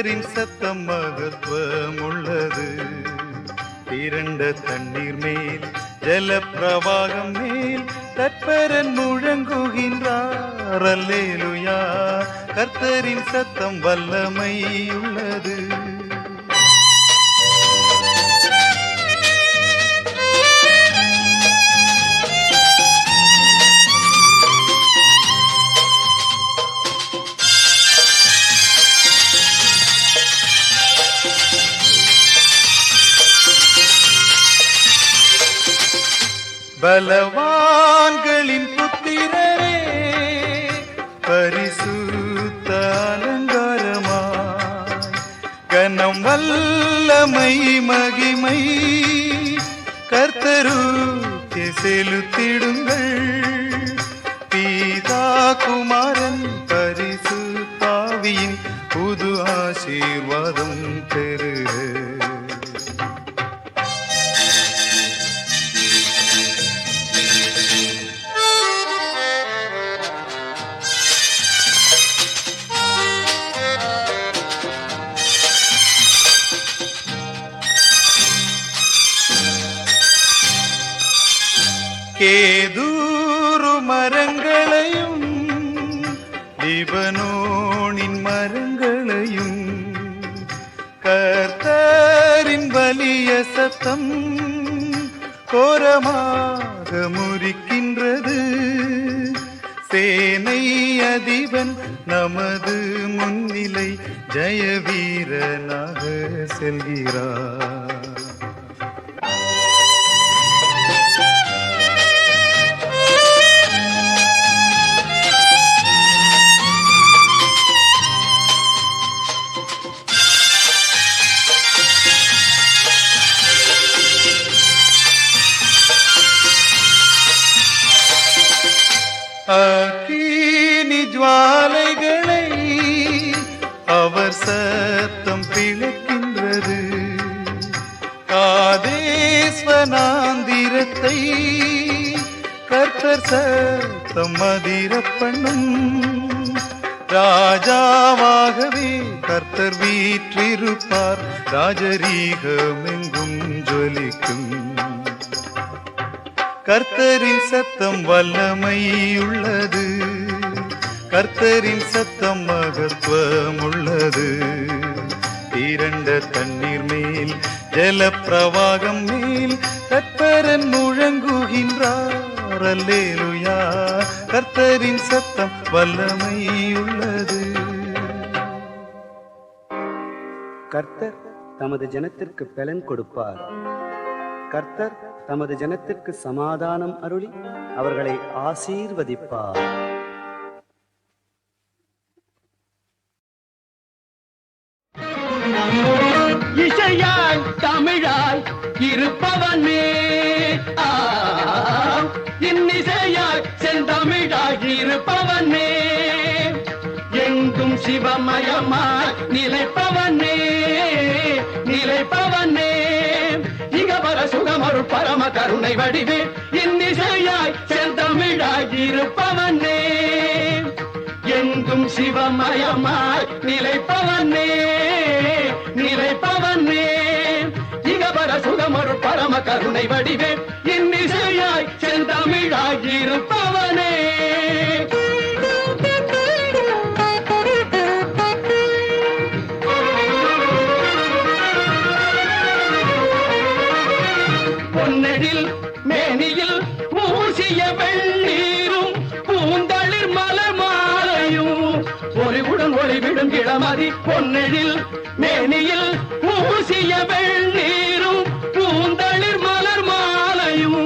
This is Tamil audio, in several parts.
கர்த்தரின் சத்தம் மகத்துவம் உள்ளது திரண்ட தண்ணீர் மேல் ஜல பிரவாகம் மேல் கற்பரன் முழங்குகின்றார். அல்லேலுயா கர்த்தரின் சத்தம் வல்லமை உள்ளது பலவான்களின் புத்திரரே பரிசுத்த அலங்காரமா கனம் வல்லமை மகிமை கர்த்தரு செலுத்திடுங்கள் கேதூரு மரங்களையும் லிபனோனின் மரங்களையும். கர்த்தரின் வலிய சத்தம் கோரமாக முறிக்கின்றது. சேனை அதிபன் நமது முன்னிலை ஜெயவீரனாக செல்கிறார். அக்கீனி ஜுவாலைகளை அவர் சத்தம் பிளக்கின்றது காதேஸ்வனாந்திரத்தை கர்த்தர் சத்தம் மதிர பண்ணும் ராஜாவாகவே கர்த்தர் வீற்றிருப்பார். ராஜரீகமெங்கும் ஜொலிக்கும் கர்த்தரின் சத்தம் வல்லமை உள்ளது கர்த்தரின் சத்தம் மகத்துவம் உள்ளது இரண்ட தண்ணீர் மேல் ஜல பிரவாகம் மேல் கர்த்தரன் முழங்குகின்றார். அல்லேலுயா. கர்த்தரின் சத்தம் வல்லமை உள்ளது கர்த்தர் தமது ஜனத்திற்கு பலன் கொடுப்பார். கர்த்தர் தமது ஜனத்திற்கு சமாதானம் அருளி அவர்களை ஆசீர்வதிப்பார். இசையாய் தமிழாய் இருப்பவனே இன்னிசையாய் செந்தமிழாய் இருப்பவனே எங்கும் சிவமயமாய் நிலைப்பவனே நிலைப்பவனே சுகமரு பரம கருணை வடிவே. இன்னிசையாய் செந்தமிழாய் இருப்பவனே. எங்கும் சிவமயமாய் நிலைப்பவனே. நிலைப்பவனே. இகபர சுகமரு பரம கருணை வடிவே. இன்னிசையாய் செந்தமிழாய் இருப்பவனே. பொன்னெழில் மேனியில் பூசிய வெள்ளீரும் பூந்தளிர் மலர் மாலையும் ஒளிவுடன் ஒளிவிடும் இளமதி பொன்னெழில் மேனியில் பூசிய வெள்ளீரும் பூந்தளிர் மலர் மாலையும்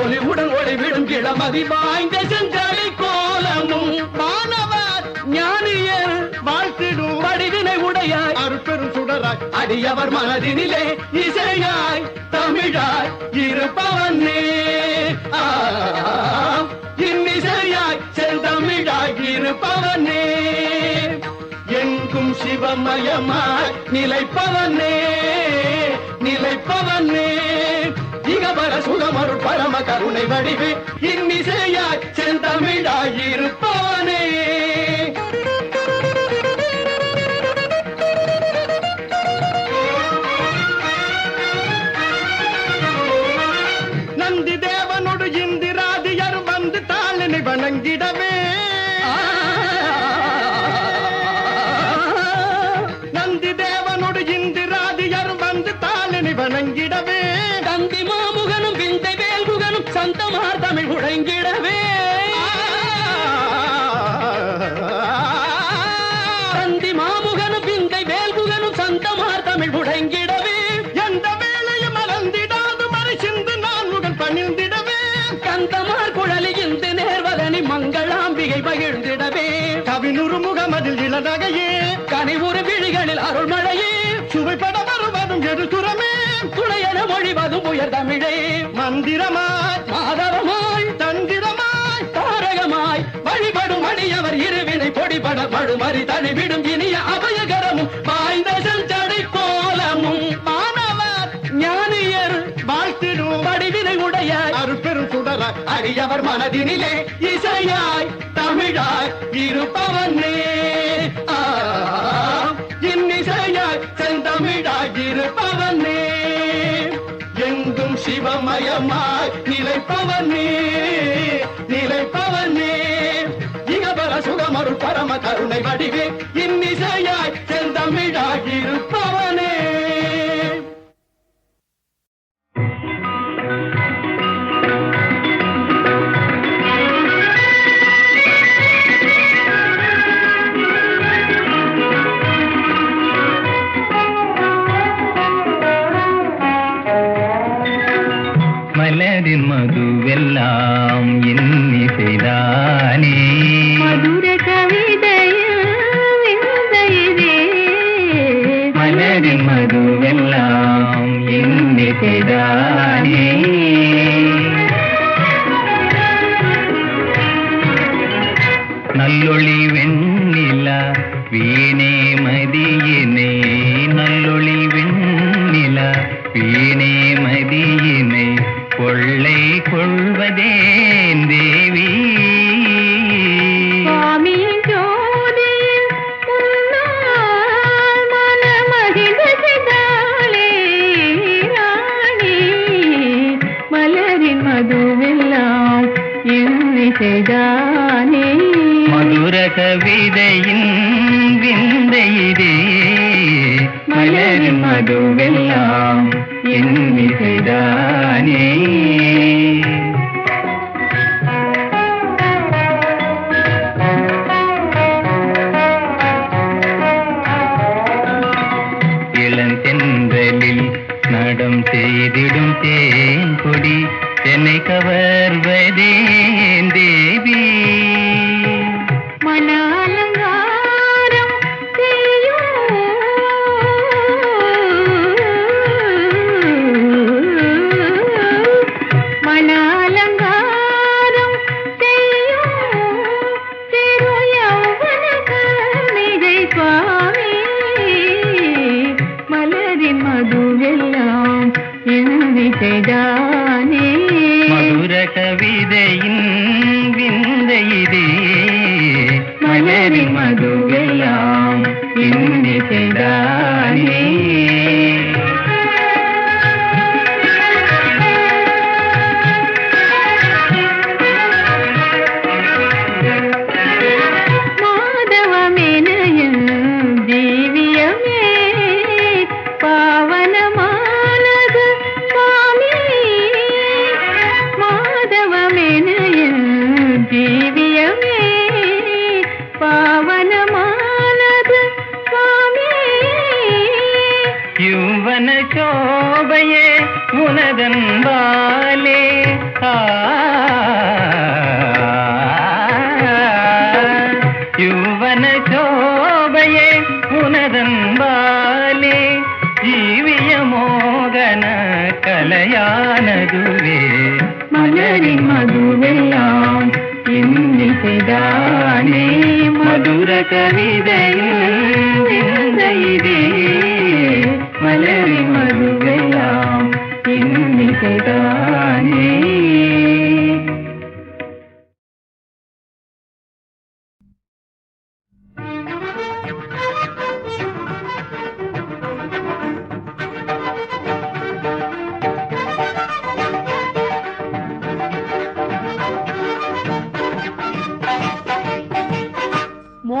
ஒளிவுடன் ஒளிவிடும் இளமதி வாய்ந்த செஞ்சலை கோலமும். மாணவர் ஞானியர் வாழ்த்திடும் வடிவினை உடைய அருட்பெரும் சுடராய் அடியவர் மனதினிலே இசையாய் தமிழாய் இருப்பவன். ஆ, இன்னிசையாய் செந்தமிழாய் இருப்பவனே. எங்கும் சிவமயமாய் நிலைப்பவனே நிலைப்பவனே. இகபர சுகமருள் பரம கருணை வடிவு இன்னிசையாய் செந்தமிழாய் இருப்பவனே. சந்தமார் தமிழ் முழங்கிடவே தந்தி மாமுகனும் விந்தை வேல்முகனும் சந்தமார் தமிழ் முழங்கிடவே எந்த வேலையும் மறந்திடாது மறை சிந்து நான்முகன் பணிந்திடவே. கந்தமார் குழலி இந்த நேர்வதனி மங்களாம்பிகை பகிர்ந்திடவே கவினுறு முகமதில் இளநகையே கனிவுறு விழிகளில் அருள்மழையே. சுவைப்பட வருவதும் எழுத்துறமே துணையென மொழிவதும் உயர் தமிழே மந்திரமாய் இருவினை பொடிபட மழுமறி தனிவிடும் இனிய அபயகரமும் வாய்ந்த செஞ்சடை கோலமும். மாணவர் ஞானியர் வாழ்த்திடும் வடிவினை உடைய அருட்பெரும் சுடராய் அடியவர் மனதினிலே இசையாய் தமிழாய் இருப்பவனே. இன்னிசையாய் செந்தமிழாய் இருப்பவனே. எங்கும் சிவமயமாய் நிலைப்பவனே நிலைப்பவனே. பரம கருணை வடிவே இன்னிசையாய் செந்தமிழாய் இருப்பவனே. கொள்ளை கொள்வதே நடம் செய்திடும் தேன் கொடி என்னை கவர்வதே ಮನರಿ ಮದುವೆಯಾ മാനെ യൗവന ശോഭയെ പുനരമ്പാലെ ജീവിയ മോഹന കലയാനതുവേ. മലരി മധുവെല്ലാം ഇന്നിതാനേ മധുര കവിതയിൽ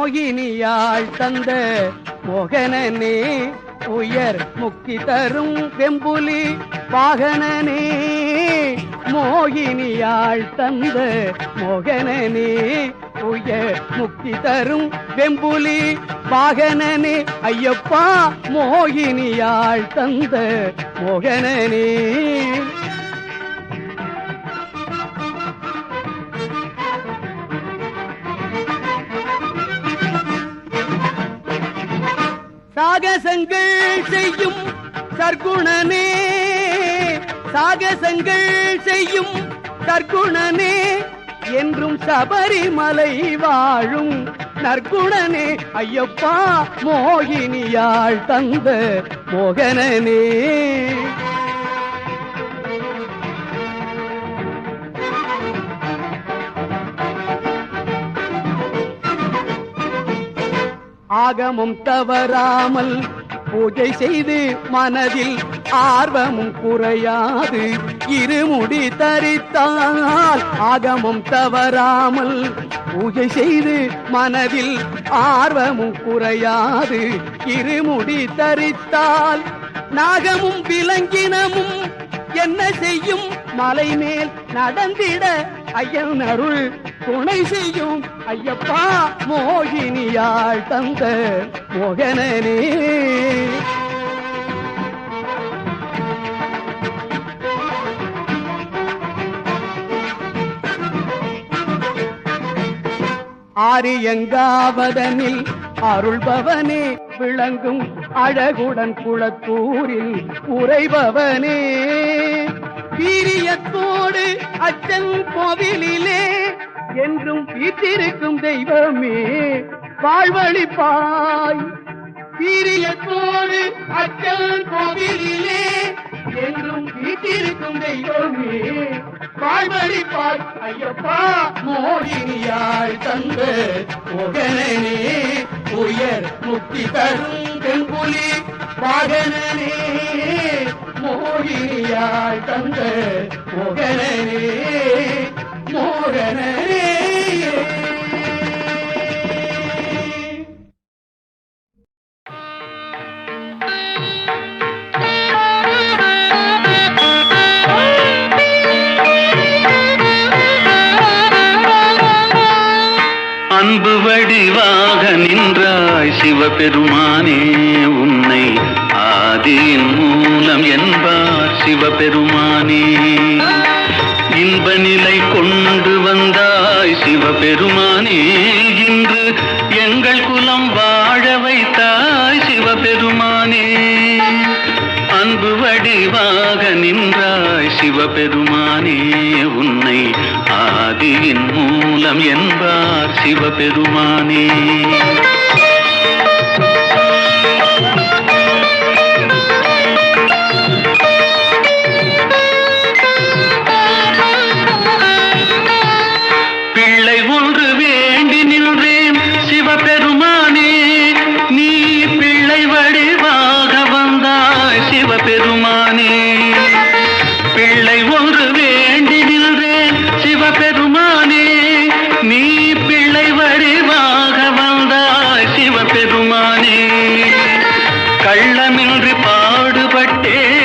மோகினியாள் தந்த மோகனனே உயர் முக்தி தரும் வெம்புலி வாகனனே மோகினியாள் தந்த மோகனனே உயர் முக்தி தரும் வெம்புலி வாகனனே ஐயப்பா மோகினியாள் தந்த மோகனனே. சாகசங்கள் செய்யும் சர்க்குணனே சாகசங்கள் செய்யும் சர்க்குணனே என்றும் சபரிமலை வாழும் நற்குணனே ஐயப்பா மோகினியாள் தந்த மோகனனே ஆகமும் தவறாமல் பூஜை செய்து மனதில் ஆர்வமும் குறையாது. இருமுடி தரித்தால் ஆகமும் தவறாமல் பூஜை செய்து மனதில் ஆர்வமும் குறையாது. இருமுடி தரித்தால் நாகமும் விலங்கினமும் என்ன செய்யும்? மலை மேல் நடந்திட ஐயன் அருள் துணை செய்யும் ஐயப்பா மோகினியாள் தந்த மோகனனே. ஆரியங்காவதனில் அருள்பவனே விளங்கும் அழகுடன் குளத்தூரில் உறைபவனே. பீரியத்தோடு அச்சன் கோவிலிலே என்றும் வீட்டிருக்கும் தெய்வமே. வாழ்வழிப்பாய். வீரியத்தோடு அச்சன் கோவிலே என்றும் வீட்டிருக்கும் தெய்வமே. வாழ்வழிப்பாய். ஐயப்பா மோகினியாள் தந்த முகனே உயர் முக்தி தரும் தென்புலி வாகனே மோகியாய் தந்து முகனே மோகனே. அன்பு வடிவாக நின்றாய் சிவபெருமானே சிவபெருமானே. இன்ப நிலை கொண்டு வந்தாய் சிவபெருமானே. இன்று எங்கள் குலம் வாழ வைத்தாய் சிவபெருமானே. அன்பு வடிவாக நின்றாய் சிவபெருமானே. உன்னை ஆதியின் மூலம் என்பார் சிவபெருமானே. பாடுபட்டேன்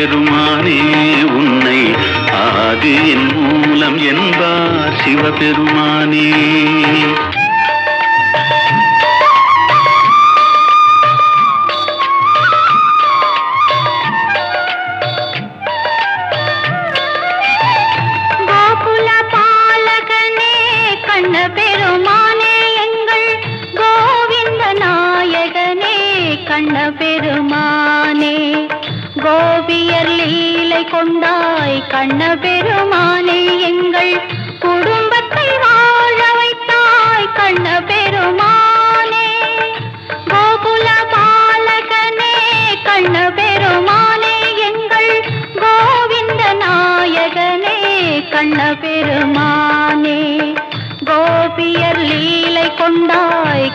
சிவபெருமானே உன்னை ஆதி என் மூலம் என்பார் சிவபெருமானே.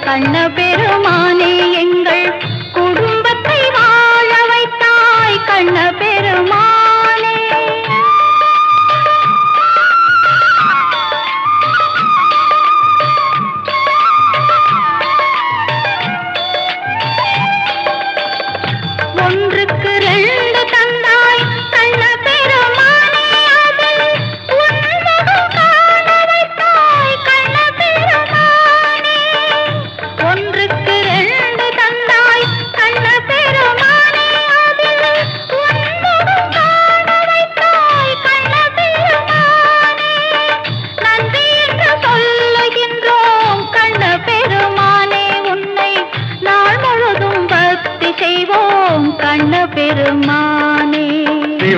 கண்ண பெரு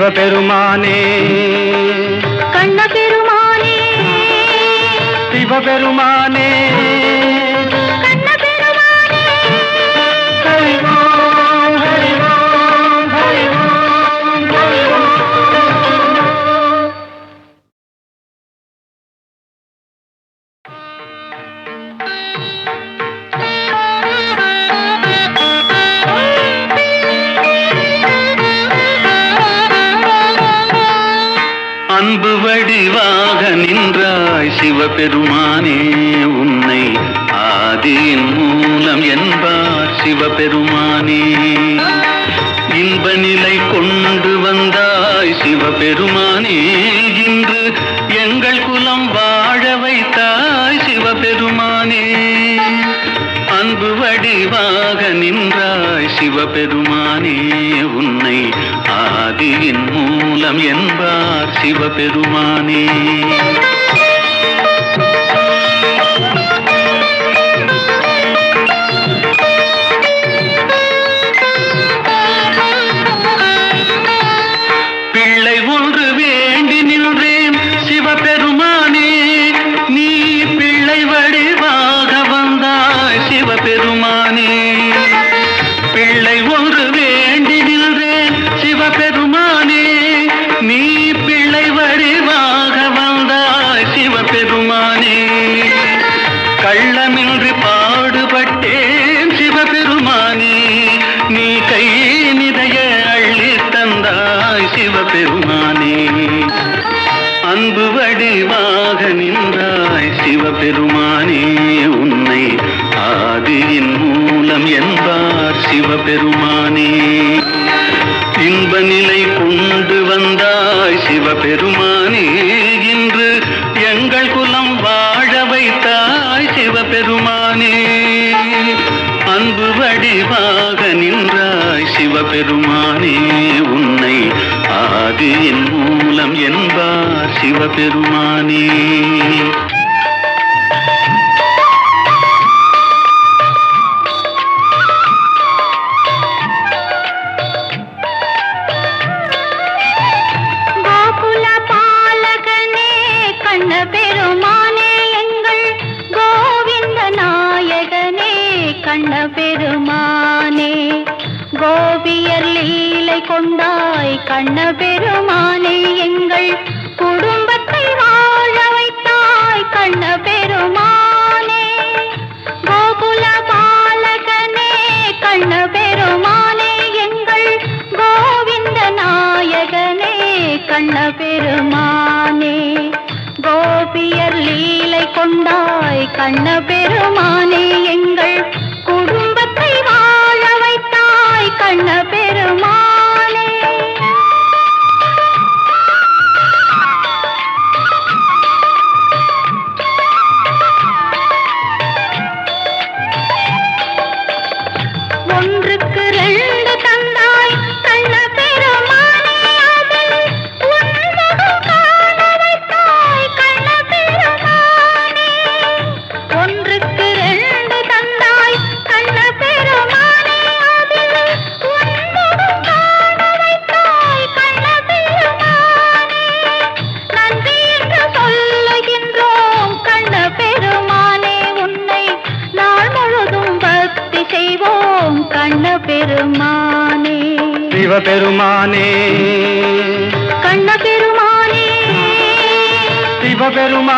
சிவபெருமானே. கண்ண பெருமானே சிவபெருமானே. அன்பு வடிவாக நின்றாய் சிவபெருமானே உன்னை ஆதியின் மூலம் என்பார் சிவபெருமானே. இன்ப நிலை கொண்டு வந்தாய் சிவபெருமானே இன்று எங்கள் குலம் வாழ வைத்தாய் சிவபெருமானே. அன்பு வடிவாக நின்றாய் சிவபெருமான். சிவபெருமானே. Thank you. கண்ண பெருமான் சிவபெருமானே. கண்ண பெருமானே. சிவபெருமானே